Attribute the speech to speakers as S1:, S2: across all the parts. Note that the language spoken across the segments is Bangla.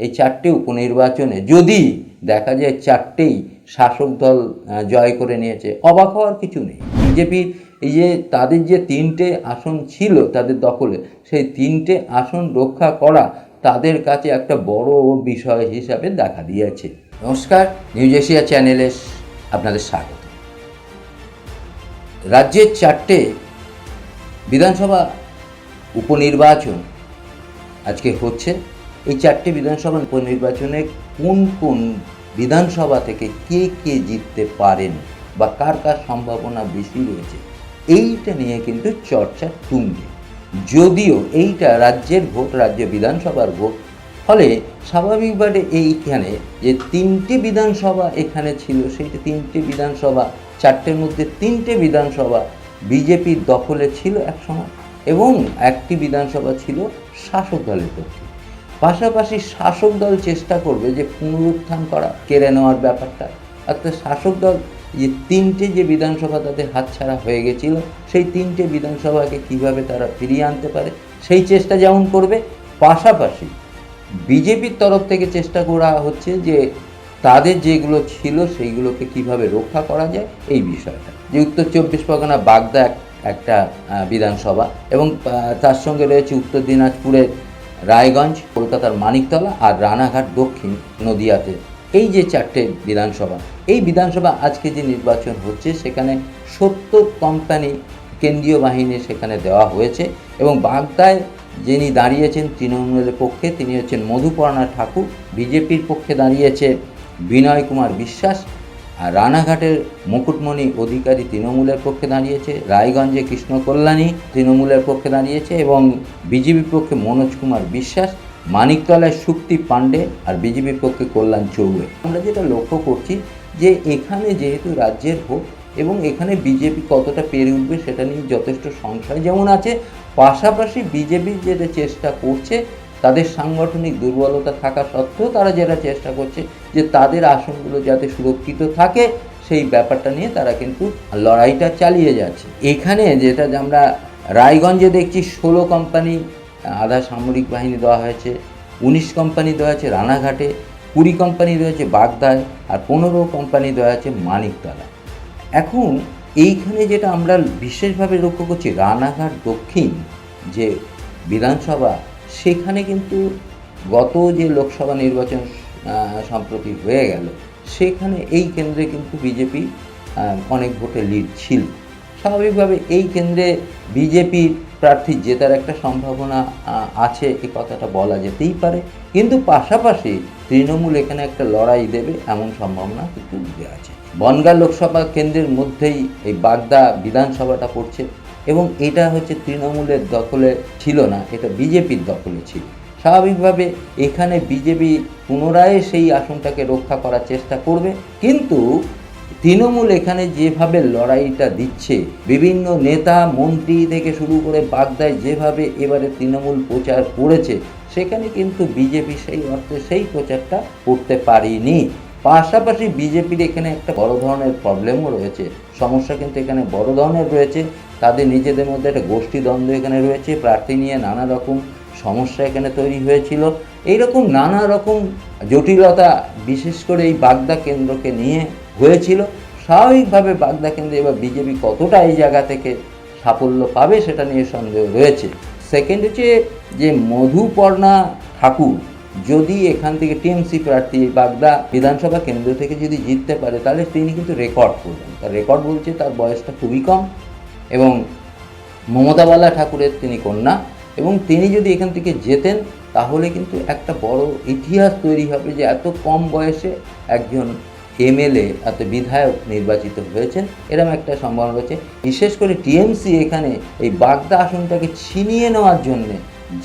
S1: এই চারটে উপনির্বাচনে যদি দেখা যায় চারটেই শাসক দল জয় করে নিয়েছে, অবাক হওয়ার কিছু নেই। বিজেপির এই যে তাদের যে তিনটে আসন ছিল তাদের দখলে, সেই তিনটে আসন রক্ষা করা তাদের কাছে একটা বড় বিষয় হিসাবে দেখা দিয়েছে। নমস্কার, নিউজ এশিয়া চ্যানেলে আপনাদের স্বাগত। রাজ্যের চারটে বিধানসভা উপনির্বাচন আজকে হচ্ছে। এই চারটে বিধানসভা উপনির্বাচনে কোন কোন বিধানসভা থেকে কে কে জিততে পারেন বা কার কার সম্ভাবনা বেশি রয়েছে, এইটা নিয়ে কিন্তু চর্চা তুঙ্গে। যদিও এইটা রাজ্যের ভোট, রাজ্য বিধানসভার ভোট, ফলে স্বাভাবিকভাবে এইখানে যে তিনটি বিধানসভা এখানে ছিল, সেইটা তিনটি বিধানসভা, চারটের মধ্যে তিনটে বিধানসভা বিজেপির দখলে ছিল একসময় এবং একটি বিধানসভা ছিল শাসক দলের পক্ষে। পাশাপাশি শাসক দল চেষ্টা করবে যে পুনরুত্থান করা, কেড়ে নেওয়ার ব্যাপারটা। অর্থাৎ শাসক দল যে তিনটে যে বিধানসভা তাদের হাতছাড়া হয়ে গেছিল, সেই তিনটে বিধানসভাকে কীভাবে তারা ফিরিয়ে আনতে পারে, সেই চেষ্টা যেমন করবে, পাশাপাশি বিজেপির তরফ থেকে চেষ্টা করা হচ্ছে যে তাদের যেগুলো ছিল সেইগুলোকে কীভাবে রক্ষা করা যায়, এই বিষয়টা। যে উত্তর চব্বিশ পরগনা বাগদা একটা বিধানসভা এবং তার সঙ্গে রয়েছে উত্তর দিনাজপুরের রায়গঞ্জ, কলকাতার মানিকতলা আর রানাঘাট দক্ষিণ নদিয়াতে। এই যে চারটে বিধানসভা, এই বিধানসভা আজকে যে নির্বাচন হচ্ছে, সেখানে সত্তর কোম্পানি কেন্দ্রীয় বাহিনী সেখানে দেওয়া হয়েছে এবং বাগদায় যিনি দাঁড়িয়েছেন তৃণমূলের পক্ষে, তিনি হচ্ছেন মধুপর্ণা ঠাকুর। বিজেপির পক্ষে দাঁড়িয়েছে বিনয় কুমার বিশ্বাস। আর রানাঘাটের মুকুটমণি অধিকারী তৃণমূলের পক্ষে দাঁড়িয়েছে, রায়গঞ্জে কৃষ্ণ কল্যাণী তৃণমূলের পক্ষে দাঁড়িয়েছে এবং বিজেপির পক্ষে মনোজ কুমার বিশ্বাস, মানিকতলায় সুক্তি পাণ্ডে আর বিজেপির পক্ষে কল্যাণ চৌবে। আমরা যেটা লক্ষ্য করছি যে এখানে যেহেতু রাজ্যের ভোট এবং এখানে বিজেপি কতটা পেরে উঠবে সেটা নিয়ে যথেষ্ট সংশয় যেমন আছে, পাশাপাশি বিজেপি যেটা চেষ্টা করছে তাদের সাংগঠনিক দুর্বলতা থাকা সত্ত্বেও তারা যেটা চেষ্টা করছে যে তাদের আসনগুলো যাতে সুরক্ষিত থাকে, সেই ব্যাপারটা নিয়ে তারা কিন্তু লড়াইটা চালিয়ে যাচ্ছে। এখানে যেটা আমরা রায়গঞ্জে দেখছি, ষোলো কোম্পানি আধা সামরিক বাহিনী দেওয়া হয়েছে, উনিশ কোম্পানি দেওয়া হয়েছে রানাঘাটে, কুড়ি কোম্পানি রয়েছে বাগদায়, আর পনেরো কোম্পানি দেওয়া আছে মানিকতলা এখন এইখানে যেটা আমরা বিশেষভাবে লক্ষ্য করছি, রানাঘাট দক্ষিণ যে বিধানসভা সেখানে কিন্তু গত যে লোকসভা নির্বাচন সম্প্রতি হয়ে গেল, সেখানে এই কেন্দ্রে কিন্তু বিজেপি অনেক ভোটে লিড ছিল। স্বাভাবিকভাবে এই কেন্দ্রে বিজেপির প্রার্থী জেতার একটা সম্ভাবনা আছে, এ কথাটা বলা যেতেই পারে। কিন্তু পাশাপাশি তৃণমূল এখানে একটা লড়াই দেবে, এমন সম্ভাবনা কিন্তু আছে। বনগাঁ লোকসভা কেন্দ্রের মধ্যেই এই বাগদা বিধানসভাটা পড়ছে। এবং এটা হচ্ছে তৃণমূলের দখলে ছিল না, এটা বিজেপির দখলে ছিল। স্বাভাবিকভাবে এখানে বিজেপি পুনরায় সেই আসনটাকে রক্ষা করার চেষ্টা করবে, কিন্তু তৃণমূল এখানে যেভাবে লড়াইটা দিচ্ছে, বিভিন্ন নেতা, মন্ত্রী থেকে শুরু করে বাগদায় যেভাবে এবারে তৃণমূল প্রচার করেছে, সেখানে কিন্তু বিজেপি সেই অর্থে সেই প্রচারটা করতে পারেনি। পাশাপাশি বিজেপির এখানে একটা বড় ধরনের প্রবলেমও রয়েছে। সমস্যা কিন্তু এখানে বড় ধরনের রয়েছে। তাদের নিজেদের মধ্যে একটা গোষ্ঠী দ্বন্দ্ব এখানে রয়েছে। প্রার্থী নিয়ে নানা রকম সমস্যা এখানে তৈরি হয়েছিল। এইরকম নানা রকম জটিলতা, বিশেষ করে এই বাগদা কেন্দ্রকে নিয়ে হয়েছিল। স্বাভাবিকভাবে বাগদা কেন্দ্রে এবার বিজেপি কতটা এই জায়গা থেকে সাফল্য পাবে সেটা নিয়ে সন্দেহ রয়েছে। সেকেন্ড হচ্ছে যে মধুপর্ণা ঠাকুর যদি এখান থেকে টিএমসি প্রার্থী বাগদা বিধানসভা কেন্দ্র থেকে যদি জিততে পারে, তাহলে তিনি কিন্তু রেকর্ড করবেন। তার রেকর্ড বলছে তার বয়সটা খুবই কম এবং মমতাবালা ঠাকুরের তিনি কন্যা এবং তিনি যদি এখান থেকে যেতেন তাহলে কিন্তু একটা বড় ইতিহাস তৈরি হবে যে এত কম বয়সে একজন এমএলএ, এত বিধায়ক নির্বাচিত হয়েছেন, এরকম একটা সম্ভাবনা রয়েছে। বিশেষ করে টিএমসি এখানে এই বাগদা আসনটাকে ছিনিয়ে নেওয়ার জন্যে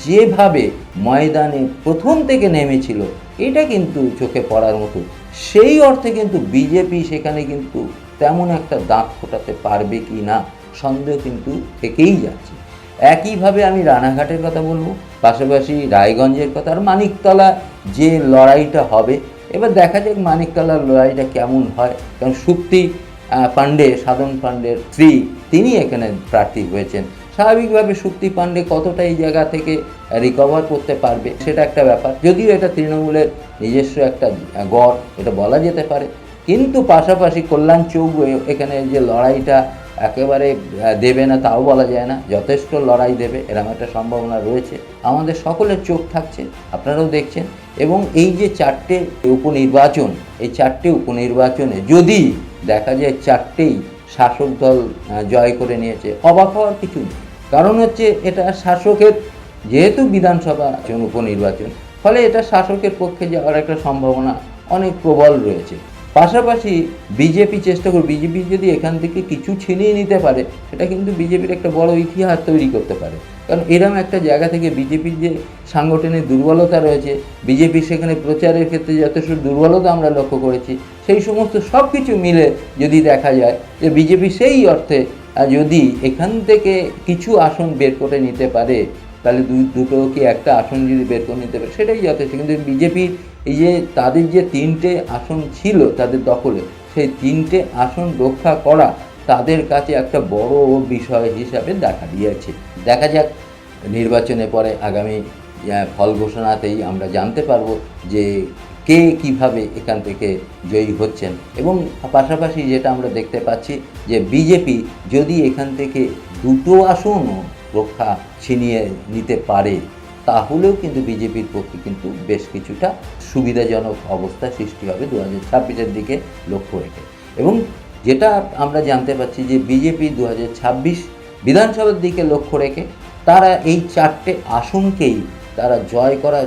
S1: যেভাবে ময়দানে প্রথম থেকে নেমেছিল এটা কিন্তু চোখে পড়ার মতো। সেই অর্থে কিন্তু বিজেপি সেখানে কিন্তু তেমন একটা দাঁত ফোটাতে পারবে কি না সন্দেহ কিন্তু থেকেই যাচ্ছে। একইভাবে আমি রানাঘাটের কথা বলব পাশাপাশি রায়গঞ্জের কথা আর মানিকতলা যে লড়াইটা হবে এবার দেখা যাক মানিকতলার লড়াইটা কেমন হয়। কারণ আহ, পাণ্ডে সাধন পাণ্ডের স্ত্রী তিনি এখানে প্রার্থী হয়েছেন। স্বাভাবিকভাবে শক্তি পাণ্ডে কতটা এই জায়গা থেকে রিকভার করতে পারবে সেটা একটা ব্যাপার। যদিও এটা তৃণমূলের নিজস্ব একটা গড়, এটা বলা যেতে পারে। কিন্তু পাশাপাশি কল্যাণ চৌক এখানে যে লড়াইটা একেবারে দেবে না তাও বলা যায় না। যথেষ্ট লড়াই দেবে, এরকম একটা সম্ভাবনা রয়েছে। আমাদের সকলের চোখ থাকছে, আপনারাও দেখছেন। এবং এই যে চারটে উপনির্বাচন, এই চারটে উপনির্বাচনে যদি দেখা যায় চারটেই শাসক দল জয় করে নিয়েছে। অবাক হওয়ার কিছু নেই। কারণ হচ্ছে এটা শাসকের যেহেতু বিধানসভা নির্বাচন, উপনির্বাচন ফলে এটা শাসকের পক্ষে যাওয়ার একটা সম্ভাবনা অনেক প্রবল রয়েছে। পাশাপাশি বিজেপি চেষ্টা করবে বিজেপি যদি এখান থেকে কিছু ছিনিয়ে নিতে পারে সেটা কিন্তু বিজেপির একটা বড় ইতিহাস তৈরি করতে পারে। কারণ এরম একটা জায়গা থেকে বিজেপির যে সাংগঠনিক দুর্বলতা রয়েছে বিজেপি সেখানে প্রচারের ক্ষেত্রে যথেষ্ট দুর্বলতা আমরা লক্ষ্য করেছি সেই সমস্ত সব কিছু মিলে যদি দেখা যায় যে বিজেপি সেই অর্থে যদি এখান থেকে কিছু আসন বের করে নিতে পারে, তাহলে দুটো কি একটা আসন যদি বের করে নিতে পারে, সেটাই যথেষ্ট। কিন্তু বিজেপির এই যে তাদের যে তিনটে আসন ছিল তাদের দখলে, সেই তিনটে আসন রক্ষা করা তাদের কাছে একটা বড় বিষয় হিসাবে দেখা দিয়েছে। দেখা যাক নির্বাচনে পরে আগামী ফল ঘোষণাতেই আমরা জানতে পারব যে কে কীভাবে এখান থেকে জয়ী হচ্ছেন? এবং পাশাপাশি যেটা আমরা দেখতে পাচ্ছি যে বিজেপি যদি এখান থেকে দুটো আসনও রক্ষা ছিনিয়ে নিতে পারে, তাহলেও কিন্তু বিজেপির পক্ষে কিন্তু বেশ কিছুটা সুবিধাজনক অবস্থা সৃষ্টি হবে দু হাজার ছাব্বিশের দিকে লক্ষ্য রেখে। এবং যেটা আমরা জানতে পারছি যে বিজেপি দু হাজার ছাব্বিশ বিধানসভার দিকে লক্ষ্য রেখে, তারা এই চারটে আসনকেই তারা জয় করার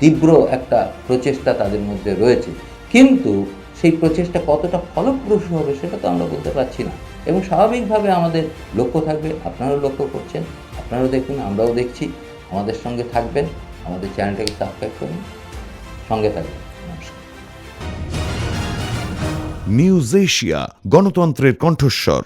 S1: তীব্র একটা প্রচেষ্টা তাদের মধ্যে রয়েছে। কিন্তু সেই প্রচেষ্টা কতটা ফলপ্রসূ হবে সেটা তো আমরা বলতে পারছি না। এবং স্বাভাবিকভাবে আমাদের লক্ষ্য থাকবে, আপনারাও লক্ষ্য করছেন, আপনারাও দেখুন, আমরাও দেখছি, আমাদের সঙ্গে থাকবেন, আমাদের চ্যানেলটাকে সাবস্ক্রাইব করুন, সঙ্গে থাকবেন
S2: নিউজ এশিয়া, গণতন্ত্রের কণ্ঠস্বর।